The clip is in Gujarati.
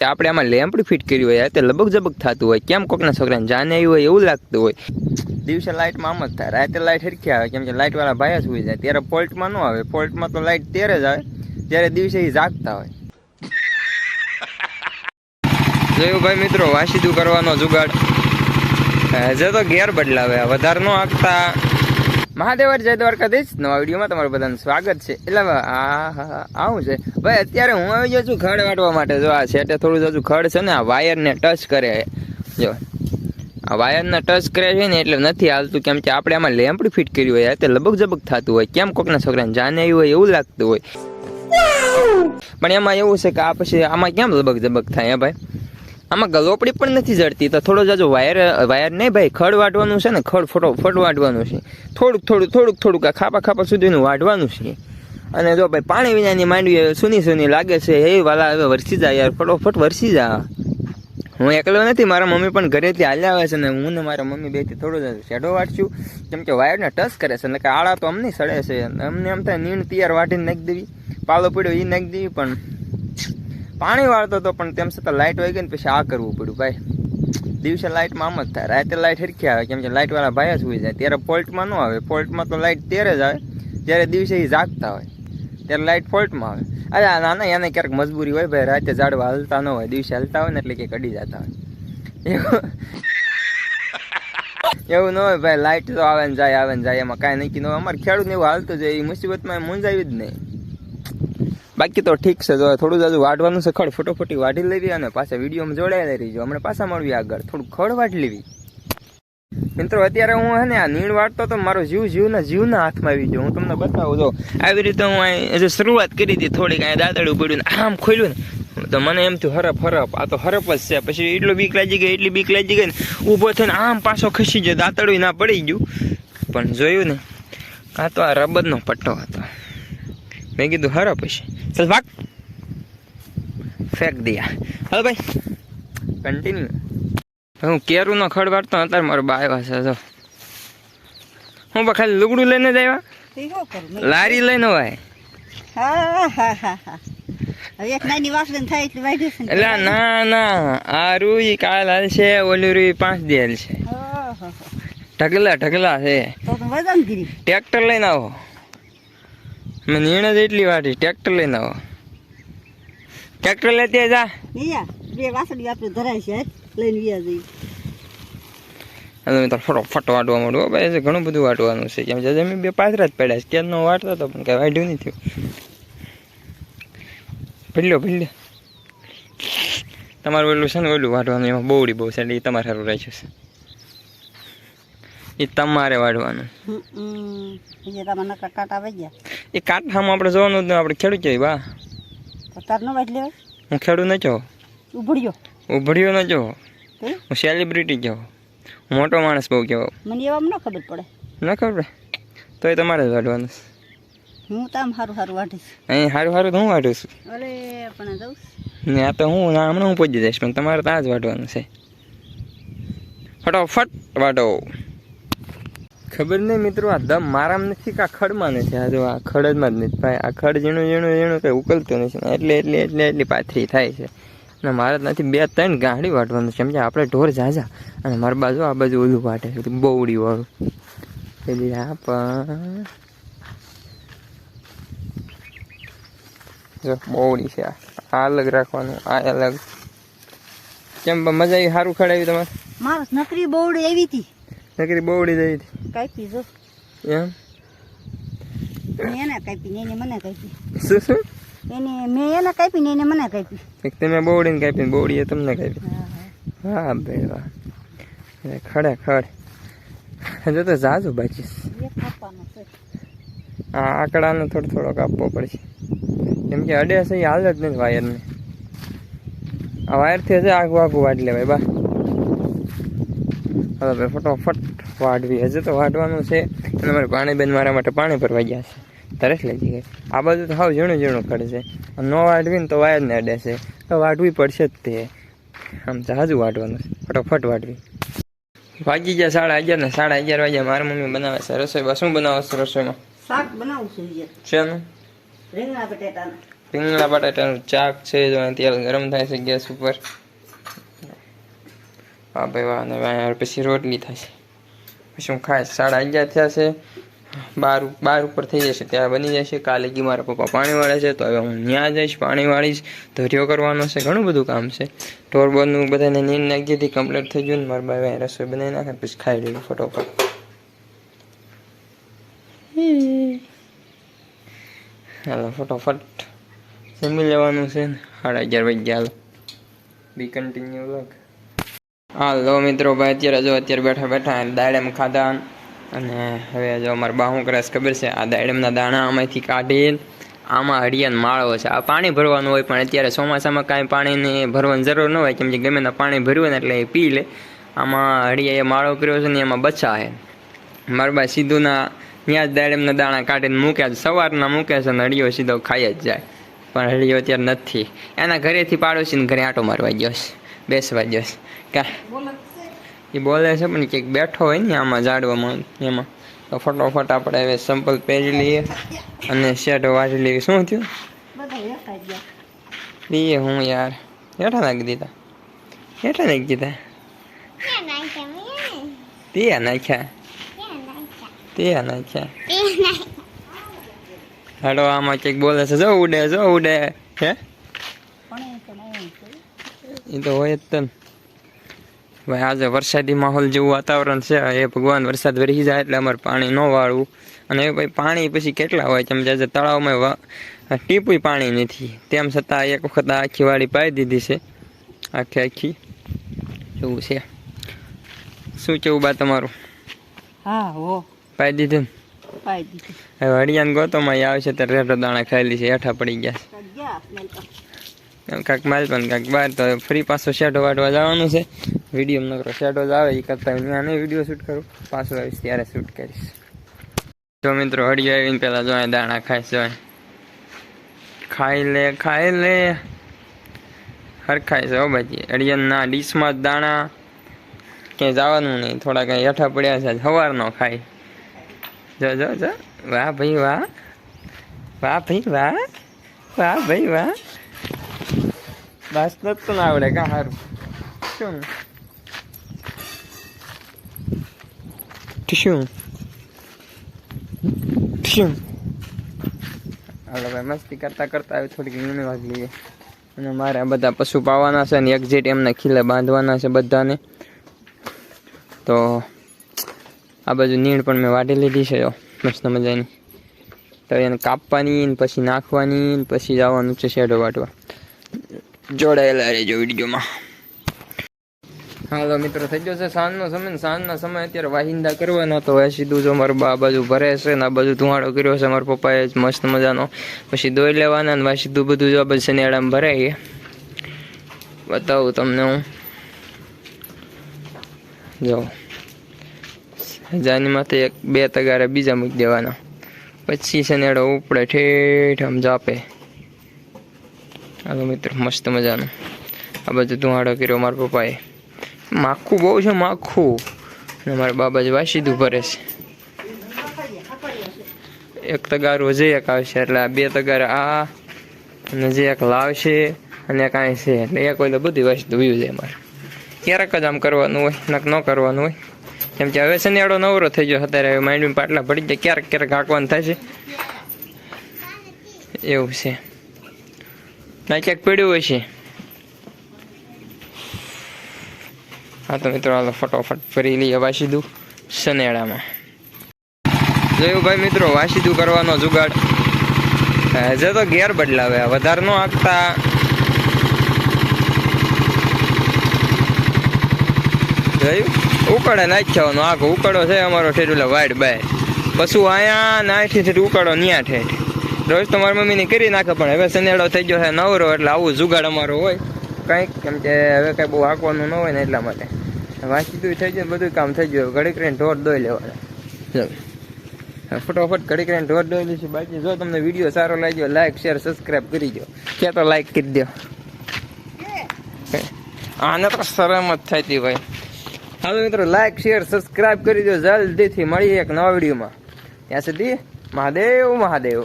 તે આપણે આમાં લેમ્પ ફિટ કરી હોય તે લબક જબક થતું હોય, કેમ કોકના છોકરાને જાને આવ્યું હોય એવું લાગતું હોય. દિવસે લાઇટમાં આમ જ થાય. રાતે લાઇટ હરખી આવે, કેમ કે લાઇટવાળા જ સુઈ જાય. ત્યારે ફોલ્ટમાં ન આવે. ફોલ્ટમાં તો લાઇટ ત્યારે જ આવે, જ્યારે દિવસે એ જાગતા હોય. જોયું ભાઈ મિત્રો, વાસીદું કરવાનો જુગાડ. હજે તો ગેર બદલાવે વધારે નો આખતા મહાદેવર જય દ્વારકાધીશ. નવા વિડીયોમાં તમારું બધાનું સ્વાગત છે. એટલે આવું છે. ભાઈ અત્યારે હું આવી ગયો છું ખડ વાટવા માટે. જો આ સેટે થોડું હજુ ખડ છે ને આ વાયરને ટચ કરે જો આ વાયરને ટચ કરે છે ને એટલે નથી હાલતું. કેમ કે આપણે આમાં લેમ્પ ફિટ કર્યું હોય તે લબક જબક થતું હોય. કેમ કોકના છોકરાને જાને આવ્યું હોય એવું લાગતું હોય. પણ એમાં એવું છે કે આ પછી આમાં કેમ લબક જબક થાય હે ભાઈ? આમાં ગલોપડી પણ નથી જડતી, તો થોડો જાજો વાયર વાયર નહીં ભાઈ, ખડ વાટવાનું છે ને, ખડ ફોટો, ફટ વાટવાનું છે. થોડુંક થોડુંક થોડુંક થોડુંક આ ખાપા ખાપા સુધીનું વાટવાનું છે. અને જો ભાઈ પાણી વિનાની માંડવી સુની સુની લાગે છે એ વાલા, હવે વરસી જાય યાર, ફટોફટ વરસી જા. હું એકલો નથી, મારા મમ્મી પણ ઘરેથી હાલ્યા આવે છે ને હું ને મારા મમ્મી બેથી થોડો જ શેડો વાટશું કેમ કે વાયરને ટચ કરે છે ને કે આળા તો અમને સડે છે. અમને એમ થાય નીણ તૈયાર વાટીને નાખી દેવી, પાલો પડ્યો એ નાખી દેવી પણ પાણી વાળતો હતો પણ તેમ છતાં લાઇટ વહી ગઈ ને પછી આ કરવું પડ્યું, ભાઈ. દિવસે લાઇટમાં આમ જ થાય. રાતે લાઇટ હરખી આવે, કેમ કે લાઇટવાળા ભાઈ જ સુઈ જાય. ત્યારે ફોલ્ટમાં ન આવે. ફોલ્ટમાં તો લાઇટ ત્યારે જ આવે, જ્યારે દિવસે એ જાગતા હોય. ત્યારે લાઇટ ફોલ્ટમાં આવે. અરે નાના, એને ક્યારેક મજબૂરી હોય ભાઈ, રાતે ઝાડવા હલતા ન હોય. દિવસે હલતા હોય ને એટલે કે કડી જતા હોય. એવું. એવું ન હોય ભાઈ લાઇટ તો આવે ને જાય, આવે ને જાય. એમાં કાંઈ નક્કી ન હોય. અમારે ખેડૂત એવું હાલતું જાય એ મુસીબતમાં મૂંઝાવી જ નહીં. બાકી તો ઠીક છે જો થોડું જાજુ વાઢવાનું છે. ખડ ફટોફટી વાઢી લેવી અને પાછા વિડીયોમાં જોડાયેલા રહીજો હમણાં પાછા મળવી આગળ. થોડું ખડ વાઢી લેવી. મિત્રો, અત્યારે હું હે ને આ નીણ વાટતો તો મારો જીવ જીવના જીવના હાથમાં આવી ગયો. હું તમને બતાવું, જો, આવી રીતે હું અહીં શરૂઆત કરી હતી. થોડીક અહીંયા દાદડું પડ્યું આમ ખોલ્યું ને. તો મને એમ થયું, હરપ હરપ. આ તો હરપ જ છે. પછી એટલું બીક લાગી ગઈ એટલી બીક લાગી ગઈ ને. ઊભો થઈને આમ પાછો ખસી ગયો. દાંતડું ના પડી ગયું. પણ જોયું ને, આ તો આ રબરનો પટ્ટો હતો. મેં કીધું, હરપ પછી ચાલ भाग ફેંક દિયા હાલો ભાઈ. કન્ટિન્યુ હું કેરું નો ખડ વાળતો અત્યારે મારો બા આવ્યા છે જો. હું બા ખાલી લુગડું લઈને જ આવ્યા. તે શું કરું? લારી લઈને હોય. હા, હા, હા, હા. હવે એક નાની વાસળી થાય એટલે ને. ના આ રૂઈ કાલ હાલ છે ઓલી રૂઈ પાંચ દી હાલ છે ઓહો. ઢગલા ઢગલા છે. ટ્રેક્ટર લઈને આવો. મેં જ એટલી વાટી ટ્રેક્ટર લઈને આવો. ટ્રેક્ટર લેતી જા. બે વાસડી આપણે ધરાય છે લઈને વ્યા જઈ અને તો ફટોફટ વાટવા માંડું ભાઈ ઘણું બધું વાટવાનું છે. કેમ જમી બે પાથરા જ પડ્યા છે ક્યારનો વાટતો હતો પણ કાંઈ વાઢ્યું નહીં થયું ભીલ્યો ભીલ્યો. તમારું ઓલું છે ને ઓલું વાટવાનું એમાં બહુડી બહુ છે એટલે એ તમારે સારું રાખ્યું છે. એ તમારે. અહીંયા એ કાંઠામાં આપણે જોવાનું જ આપણે ખેડૂત કહેવાય બા. તો તાર ન વાઢ લેવાય? હું ખેડૂત ન છો. ઉભડ્યો. ઉભડ્યો ન છો. હું? સેલિબ્રિટી છો. મોટો માણસ બહુ કહેવાય. મને એવા ન ખબર પડે. ન ખબર? તો એ તમારે જ વાટવાનું છે. હું તો આમ સારું સારું વાઢીશ. અહીં સારું સારું તો હું વાટું છું? અરે પણ જઉં ને આ તો હું ના હમણાં હું પહોંચી જઈશ પણ તમારે ત્યાં જ વાટવાનું છે. ફટોફટ વાટો ખબર નહીં મિત્રો, આ દમ મારામાં નથી કે આ ખડમાં નથી, આ જો આ ખડમાં જ નથી. ભાઈ, આ ખડ ઝીણું ઝીણું ઝીણું કંઈ ઉકલતું નથી. એટલે એટલે એટલે, એટલી પાથરી થાય છે. અને મારે ત્યાંથી બે, ત્રણ ગાડી વાટવાનું છે. કે આપણે ઢોર જાજા. અને મારી બાજુ આ બાજુ ઓલું વાટે છે. બહુડી વાળું એટલે આ પણ જો, બહુડી છે આ. અલગ રાખવાનું, આ અલગ. કેમ મજા આવી, સારું ખડાવ્યું તમારે? મારો નકરી બહુડી આવી હતી. નકરી બહુડી હતી. કાપી જો. એમ? એને કાપી ને એને મને કાપી શું શું? એને મેં એને કાપી ને એને મને કાપી તમે બહુડીને કાપી ને બહુડીએ તમને કાપી હા, ભાઈ વાહ. ખડે ખડ. જો તો જાજુ બાકી. આ આંકડાને થોડો થોડો કાપવો પડશે. કેમ કે અડે છે એ હાલ જ નથી વાયરને. આ વાયરથી હશે આગું આગું વાટ લેવાય બા. હવે ફટોફટ વાઢવી. હજુ તો વાટવાનું છે. અને મારે પાણીબેન મારા માટે પાણી ભરવા ગયા છે. તરસ લાગી ગઈ. આ બધું તો હાવ ઝીણું ઝીણું કરશે ન વાટવી ને તો વાયરને અડે છે. તો વાટવી પડશે જ તે. આમ જહાજુ વાઢવાનું છે. ફટોફટ વાટવી વાગી ગયા સાડા અગિયાર ને સાડા અગિયાર વાગ્યા. મારી મમ્મી બનાવે છે રસોઈ શું બનાવે છે રસોઈમાં? શાક બનાવું છું શેનું? રીંગણા બટેટાના. રીંગણા બટાટાનું. ચાક છે. જો તેલ ગરમ થાય છે ગેસ ઉપર. હા, ભાઈ વાહ પછી રોટલી થશે. પછી હું ખાઈશ. સાડા અગિયાર થયા છે. બાર બાર ઉપર થઈ જશે. ત્યારે બની જશે. કાલે ગી મારા પપ્પા પાણી વાળે છે, તો હવે હું ત્યાં જઈશ, પાણી વાળીશ. ધર્યો કરવાનો છે, ઘણું બધું કામ છે. ટોરબોરનું બધાને નીંદ નાખીથી કમ્પ્લીટ થઈ ગયું ને મારા ભાઈ રસોઈ બનાવી નાખે પછી ખાઈ લઈએ ફટોફટ. હાલો, ફટોફટ. જમી લેવાનું છે ને. સાડા અગિયાર વાગ્યા હાલો. બી કન્ટિન્યુ લગ હાલો મિત્રો ભાઈ અત્યારે જો અત્યારે બેઠા બેઠા દાડેમ ખાધા અને હવે જો અમારે બાહું કરે ખબર છે, આ દાડમના દાણા આમાંથી કાઢી આમાં હળિયાન માળો છે. આ પાણી ભરવાનું હોય પણ અત્યારે ચોમાસામાં કાંઈ પાણીની ભરવાની જરૂર ન હોય, કેમ કે ગમે પાણી ભર્યું ને એટલે એ પી લે. આમાં હળિયાએ માળો કર્યો છે ને એમાં બચા છે. મારા ભાઈ સીધુંના ત્યાં જ દાડમના દાણા કાઢીને મૂક્યા છે. સવારના મૂકે છે ને હળિયો સીધો ખાઈ જ જાય. પણ હળિયો અત્યારે નથી. એના ઘરેથી પાડોશીને ઘરે આંટો મારવા ગયો છે. બેસવા ગયો છે. કા? એ બોલે છે પણ કંઈક બેઠો હોય ને આમાં ઝાડવામાં એમાં. તો ફટોફટ આપણે હવે સંપલ પહેરી લઈએ અને શર્ટ વાળી લઈએ. શું થયું? લઈએ હું યાર. હેઠા નાખી દીધા. હેઠા નાખી દીધા. તે નાખ્યા. તે નાખ્યા. હાડો આમાં કંઈક બોલે છે જો ઉડે જો ઉડે. હે? એ તો હોય. જ તને ભાઈ આજે વરસાદી માહોલ જેવું વાતાવરણ છે. એ ભગવાન વરસાદ વરસી જાય એટલે અમારે પાણી ન વાળવું. અને એ ભાઈ પાણી પછી કેટલા હોય તેમ જાય તળાવમાં ટીપુય પાણી નથી. તેમ છતાં એક વખત આખી વાળી પાઈ દીધી છે. આખી આખી. એવું છે. શું કેવું બા તમારું? હા હો. પાઈ દીધું? પાઈ દીધું. હવે હરિયાન ગોતોમાં ઈ આવશે ત્યારે રેટો દાણા ખાયેલી છે હેઠા પડી ગયા છે. કાંક માલ પણ કાંઈક બહાર તો ફરી પાછો શેડો વાટવા જવાનું છે. વીડિયો નકરો શેડો જ આવે એ કરતાં હું આને વીડિયો શૂટ કરું. પાછો આવીશ, ત્યારે શૂટ કરીશ. જો મિત્રો હળિયો આવીને પહેલાં જો દાણા ખાય જો ખાઈ લે ખાઈ લે. હરખાય છે, હો બાજી અડિયનના ડીશમાં જ દાણા. ક્યાંય જવાનું નહીં. થોડા કંઈ હેઠા પડ્યા છે સવારનો ખાય. જો જો જો. વાહ ભાઈ, વાહ. વાહ ભાઈ, વાહ. વાહ ભાઈ, વાહ. બસ નતું આવડે, કા સારું શું શું શું હાલો ભાઈ મસ્તી કરતા કરતા આવી થોડીક નીણ વાગી લઈએ અને મારે આ બધા પશુ પાવાના છે અને એક્ઝેટ એમને ખીલે બાંધવાના છે બધાને. તો આ બાજુ નીણ પણ મેં વાટી લીધી છે મસ્ત મજાની. તો એને કાપવાની પછી નાખવાની પછી જવાનું છે શેડો વાટવા જોડાયેલા રહેજો વિડીયોમાં. હાલો મિત્રો, થઈ ગયો છે સાંજનો સમય સાંજના સમય અત્યારે વાહિંદા કરવાના તો એ સીધું જો મારું બા બાજુ ભરે છે ને આ બાજુ ધુવાડો કર્યો છે. મારા પપ્પાએ જ મસ્ત મજાનો પછી દોઈ લેવાના ને સીધું બધું જો આ બધું શનિયાળામાં ભરાઈએ બતાવું તમને હું. જો. હજારની માથે એક, બે તગારે બીજા મૂકી દેવાના. પછી શનિયાળો ઉપડે ઠેઠ આમ જાપે. હાલો મિત્રો, મસ્ત મજાનો. આ બધું ધુવાડો કર્યો મારા પપ્પાએ. માખું બહુ છે, માખું. અને મારા બાબાજી વાસીદું ભરે છે. એક તગારું જે એક આવશે, એટલે આ બે તગાર આ, અને જે એક લાવશે, અને એક અહીં છે. એટલે એક હોય તો બધી વાસી ધોયું જાય મારે. ક્યારેક જ આમ કરવાનું હોય, નક ન કરવાનું હોય. કેમ કે હવે શનિયાળો નવરો થઈ ગયો, અત્યારે માઇન્ડમાં પાટલા પડી જાય ક્યારેક ક્યારેક હાંકવાનું થાય છે એવું છે. ના, ક્યાંક પડ્યું છે. હા તો મિત્રો, હાલો ફટોફટ ફરી લઈએ વાસીદું શનેડામાં. જોયું ભાઈ મિત્રો, વાસીદું કરવાનો જુગાડ. જે તો ગેર બદલાવે વધારે નો આંકતા જોયું? ઉકળે નાખ્યાનો આખો ઉકળો છે અમારો ઠેઠ એટલે વાઈડ બાય. પશુ અહીંયા નાઠી ઠેઠ ઉકળો ન્યા ઠેઠ. રોજ તો મારી મમ્મીને કરી નાખે, પણ હવે શનેડો થઈ ગયો છે નવરો, એટલે આવું જુગાડ અમારો હોય. કંઈક, કેમ કે હવે કંઈ બહુ હાંકવાનું ન હોય ને એટલા માટે. વાંચીતું થઈ જાય બધું કામ થઈ ગયું ઘડીક રહીને ઢોર દોઈ લેવાના. ફટોફટ ઘડીક રહીને ઢોર દોઈ લઈશું. બાકી જો તમને વીડિયો સારો લાગ્યો લાઈક શેર સબસ્ક્રાઈબ કરી દો. ક્યાં તો લાઈક કરી દો. આને તો શરમ જ થતી ભાઈ હાલો મિત્રો લાઈક શેર સબસ્ક્રાઈબ કરી દો. જલ્દીથી મળીએ એક નવા વિડીયોમાં. ત્યાં સુધી મહાદેવ મહાદેવ.